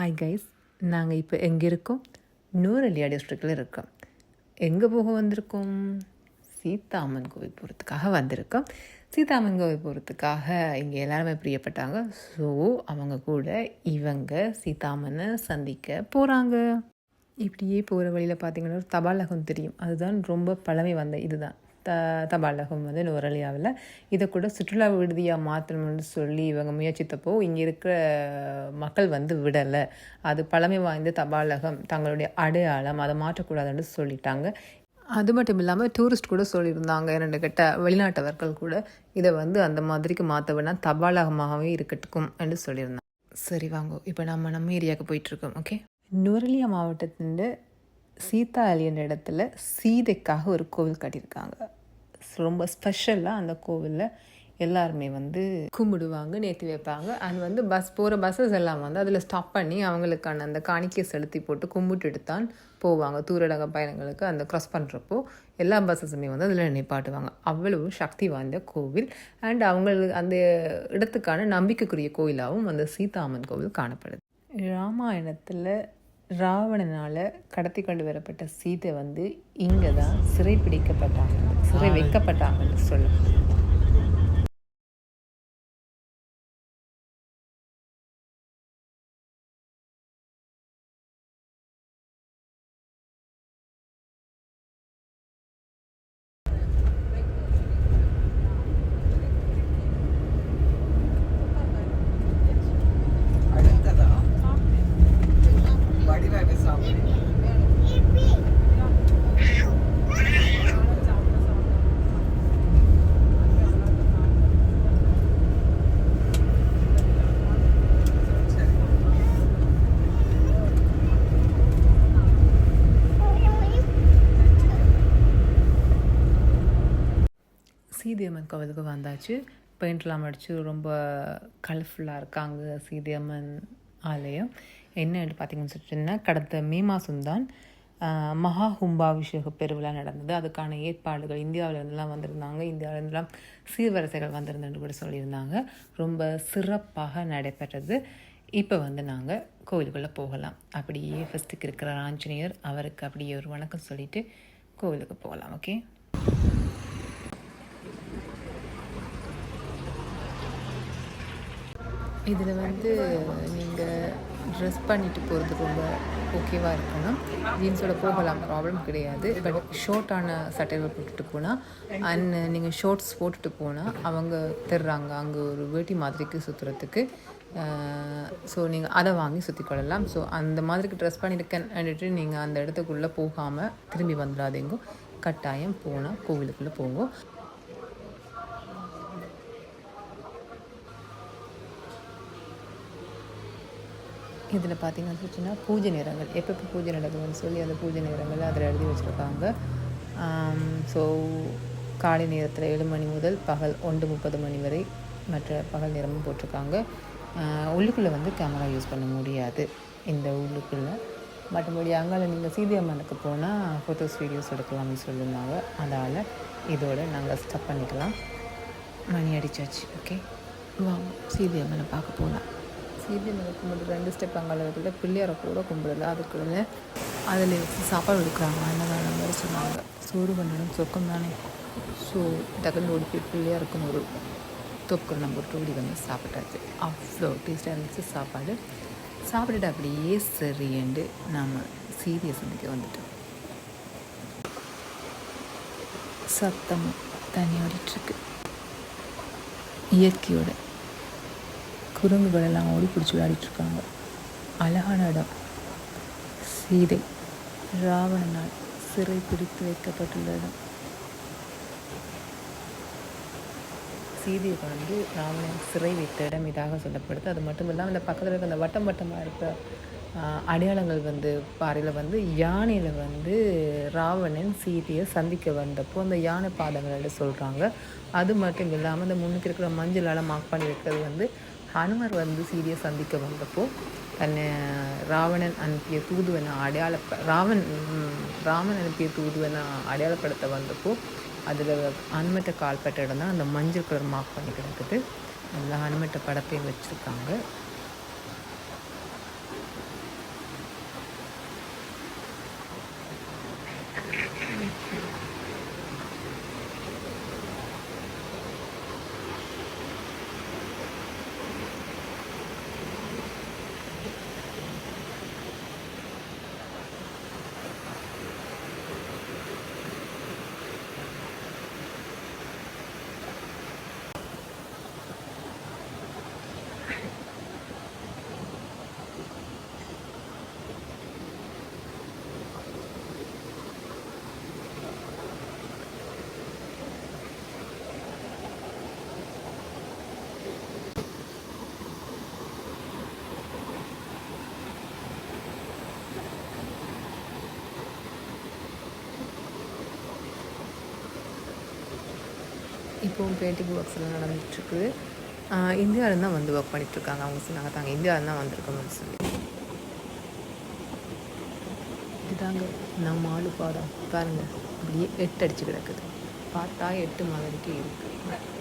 Hi guys நாங்கள் இப்போ எங்கே இருக்கோம்? நூரலியா டிஸ்ட்ரிக்டில் இருக்கோம். எங்கே போக வந்திருக்கோம்? சீதாமன் கோவில் போகிறதுக்காக வந்திருக்கோம். சீதாமன் கோவில் போகிறதுக்காக இங்கே எல்லாருமே பிரியப்பட்டாங்க. ஸோ அவங்க கூட இவங்க சீதாமனை சந்திக்க போகிறாங்க இப்படியே போகிற வழியில் பார்த்தீங்கன்னா ஒரு தபாலகம் தெரியும். அதுதான் ரொம்ப பழமை வந்த இதுதான். த தபாலகம் வந்து நுரலியாவில் இதை கூட சுற்றுலா விடுதியாக மாற்றணும்னு சொல்லி இவங்க முயற்சித்தப்போ இங்கே இருக்கிற மக்கள் வந்து விடலை. அது பழமை வாய்ந்த தபாலகம் தங்களுடைய அடையாளம் அதை மாற்றக்கூடாதுன்னு சொல்லிட்டாங்க. அது மட்டும் இல்லாமல் டூரிஸ்ட் கூட சொல்லியிருந்தாங்க ரெண்டு கிட்ட வெளிநாட்டவர்கள் கூட. இதை வந்து அந்த மாதிரிக்கு மாற்ற வேணால் தபாலகமாகவே இருக்கட்டும் என்று சொல்லியிருந்தாங்க. சரி வாங்க இப்போ நம்ம நம்ம ஏரியாவுக்கு போயிட்டுருக்கோம் ஓகே? நுரலியா மாவட்டத்தின் சீதா அலி என்ற இடத்துல சீதைக்காக ஒரு கோவில் கட்டியிருக்காங்க. ரொம்ப ஸ்பெஷலாக அந்த கோவிலில் எல்லாருமே வந்து கும்பிடுவாங்க நேற்று வைப்பாங்க. அண்ட் வந்து பஸ் போகிற பஸ்ஸஸ் எல்லாம் வந்து அதில் ஸ்டாப் பண்ணி அவங்களுக்கான அந்த காணிக்கை செலுத்தி போட்டு கும்பிட்டுட்டு தான் போவாங்க. தூரடக பயணங்களுக்கு அந்த க்ராஸ் பண்ணுறப்போ எல்லா பஸ்ஸஸுமே வந்து அதில் நிப்பாட்டுவாங்க. அவ்வளவு சக்தி வாய்ந்த கோவில். அண்ட் அவங்களுக்கு அந்த இடத்துக்கான நம்பிக்கைக்குரிய கோயிலாகவும் அந்த சீதாமன் கோவில் காணப்படுது. ராமாயணத்தில் ராவணனால் கடத்தி கொண்டு வரப்பட்ட சீதை வந்து இங்கே தான் சிறை பிடிக்கப்பட்டாங்க சிறை வைக்கப்பட்டாங்கன்னு சொல்லப்படுது அடுத்ததா வடிவாக சாப்பிடு சரி சீதையம்மன் கோவிலுக்கு வந்தாச்சு. பெயிண்ட்லாம் அடித்து ரொம்ப கலர்ஃபுல்லாக இருக்காங்க சீதியம்மன் ஆலயம். என்னன்னு பார்த்தீங்கன்னு சொல்லிட்டுன்னா கடந்த மே மாதம்தான் மகா கும்பாபிஷேக பெருவிழா நடந்தது. அதுக்கான ஏற்பாடுகள் இந்தியாவிலேருந்துலாம் வந்திருந்தாங்க. இந்தியாவிலேருந்துலாம் சீர்வரிசைகள் வந்திருந்தேன்னு கூட சொல்லியிருந்தாங்க. ரொம்ப சிறப்பாக நடைபெற்றது. இப்போ வந்து நாங்கள் கோவிலுக்குள்ளே போகலாம். அப்படியே ஃபஸ்ட்டுக்கு இருக்கிற ஆஞ்சநேயர் அவருக்கு அப்படியே ஒரு வணக்கம் சொல்லிவிட்டு கோவிலுக்கு போகலாம். ஓகே இதில் வந்து நீங்கள் ட்ரெஸ் பண்ணிட்டு போகிறது ரொம்ப ஓகேவாக இருக்கணும். ஜீன்ஸோட போகலாம் ப்ராப்ளம் கிடையாது. பட் ஷார்ட்டான சட்டையில் போட்டுட்டு போனால் அண்ட் நீங்கள் ஷார்ட்ஸ் போட்டுட்டு போனால் அவங்க தர்றாங்க. அங்கே ஒரு வேட்டி மாதிரிக்கு சுற்றுறதுக்கு ஸோ நீங்கள் அதை வாங்கி சுற்றி கொள்ளலாம். ஸோ அந்த மாதிரிக்கு ட்ரெஸ் பண்ணியிருக்கேன்னுட்டு நீங்கள் அந்த இடத்துக்குள்ளே போகாமல் திரும்பி வந்துடாதீங்க. கட்டாயம் போனால் கோவிலுக்குள்ளே போங்க. இதில் பார்த்தீங்கன்னா வச்சுன்னா பூஜை நேரங்கள். எப்பப்போ பூஜை நடக்குதுன்னு சொல்லி அந்த பூஜை நேரங்கள் அதில் எழுதி வச்சுருக்காங்க. ஸோ காலை நேரத்தில் ஏழு மணி முதல் பகல் ஒன்று முப்பது மணி வரை மற்ற பகல் நேரமும் போட்டிருக்காங்க. உள்ளுக்குள்ளே வந்து கேமரா யூஸ் பண்ண முடியாது. இந்த உள்ளுக்குள்ளே. மற்றபடி அங்கால நீங்கள் சீதியம்மனுக்கு போனால் ஃபோட்டோஸ் வீடியோஸ் எடுக்கலாம்னு சொல்லியிருந்தாங்க. அதால் இதோடு நாங்கள் ஸ்டப் பண்ணிக்கலாம். மணி அடிச்சாச்சு ஓகே வாங்க சீதி அம்மனை பார்க்க போகலாம் சீதி அம்மனை கும்பிட்டு ரெண்டு ஸ்டெப் அங்கே இருக்கிற பிள்ளையாரை கூட கும்பிடல. அதுக்குள்ள அதில் வச்சு சாப்பாடு கொடுக்குறாங்க அன்னதானம் மாதிரி சொன்னாங்க. சோறு பண்ணணும். சொக்கம் தானே. ஸோ டக்குன்னு ஓடி போய் பிள்ளையாருக்குன்னு ஒரு தொக்கல் நம்ம போட்டு ஓடி வந்து சாப்பிட்டாச்சு. அவ்வளோ டேஸ்ட்டாக இருந்துச்சு சாப்பாடு. சாப்பிட்டுட்டு அப்படியே சரியண்டு நாம் சீரிய சந்திக்க வந்துட்டோம். சத்தமும் தண்ணி ஓடிட்டுருக்கு இயற்கையோட குரங்குகள் எல்லாம் ஓடி பிடிச்சி விளையாடிட்டுருக்காங்க. அழகான இடம். சீதை. ராவணனால் சிறை பிடித்து வைக்கப்பட்டுள்ள இடம். சீதையை வந்து ராவணன் சிறை வைத்த இடம் இதாக சொல்லப்படுது. அது மட்டும் இல்லாமல் அந்த பக்கத்தில் இருக்க அந்த வட்டம் வட்டமாக இருக்க அடையாளங்கள் வந்து பாறையில் வந்து யானையில் வந்து ராவணன் சீதையை சந்திக்க வந்தப்போ அந்த யானை பாதங்கள் சொல்கிறாங்க அது மட்டும் இல்லாமல் அந்த முன்னுக்கு இருக்கிற மஞ்சளால் மார்க் பண்ணி வைக்கிறது வந்து ஹனுமர் வந்து சீரியை சந்திக்க வந்தப்போ தன்னை ராவணன் அனுப்பிய தூதுவனை அடையாள ராவன் ராமன் அனுப்பிய தூதுவனை அடையாளப்படுத்த வந்தப்போ அதில் ஹனுமட்ட கால்பட்ட இடம் தான் அந்த மஞ்சள் கலர் மார்க் பண்ணி கிடக்குது அந்த ஹனுமட்ட படத்தையும் வச்சுருக்காங்க இப்போவும் பெயிண்டிங் ஒர்க்ஸ் எல்லாம் நடந்துகிட்ருக்குது இந்தியாவிலேருந்து தான் வந்து ஒர்க் பண்ணிகிட்ருக்காங்க. அவங்க சொன்னாங்க தாங்க இந்தியாவிலேருந்து தான் வந்திருக்கோம்னு சொல்லி. இதாங்க நம்ம ஆளு பாடம் பாருங்கள் அப்படியே எட்டு அடிச்சு கிடக்குது. பார்த்தா எட்டு மாதிரிக்கு இருக்குது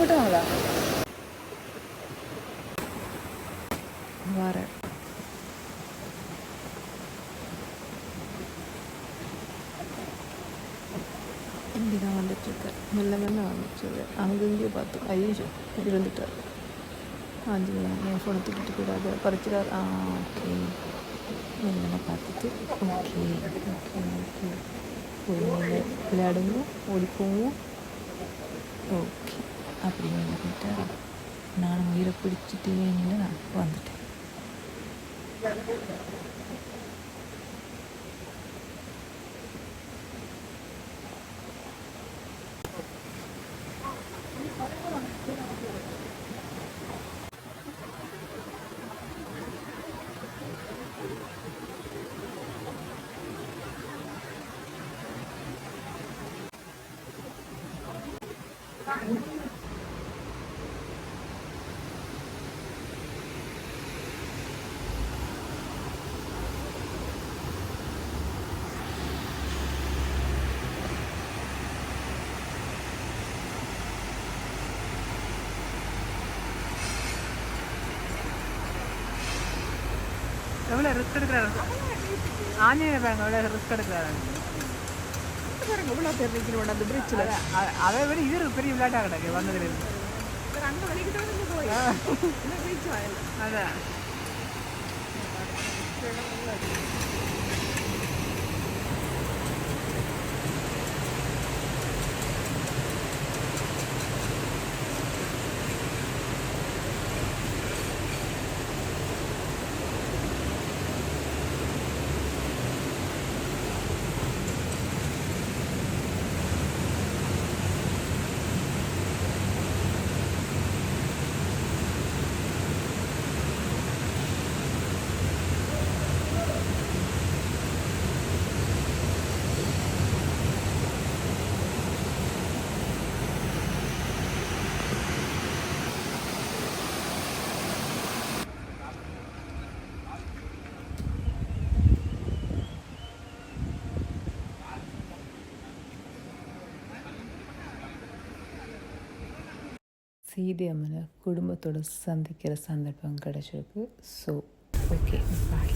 ഇഷ്ടപ്പെട്ട നമ്മളാ വേറെ. എന്തിനാ വന്നിട്ടത് മെല്ലെ മെല്ലെ വന്നിട്ടത് അങ്കെങ്കിൽ പത്ത് അയ്യോ ഇരുപത്തെട്ട് അഞ്ച് ഞാൻ ഫോൺ എടുത്തിട്ട് കൂടാതെ ആ ഓക്കെ മെല്ലെ പാത്തിട്ട് ഓക്കെ ഓക്കെ ഓക്കെ വിളയാടുന്നു ഓടിപ്പോവും. ഓക്കെ அப்படின்னு வந்துட்டா நான் உயிரை பிடிச்சிட்டேன்னு நான் வந்துட்டேன். எவ்வளோ ரிஸ்க் எடுக்கிறாரு? ஆஞ்சநேயர் பாருங்க எவ்வளோ ரிஸ்க் எடுக்கிறாரு? இவ்வளோ பேர் நிற்கிறோம் அந்த பிரிட்ஜில் அதை விட இது பெரிய விளையாட்டாக கிடக்கு வந்ததுலேருந்து. அதான். சீதை அம்மனை குடும்பத்தோட சந்திக்கிற சந்தர்ப்பம் கிடச்சிருக்கு. So okay bye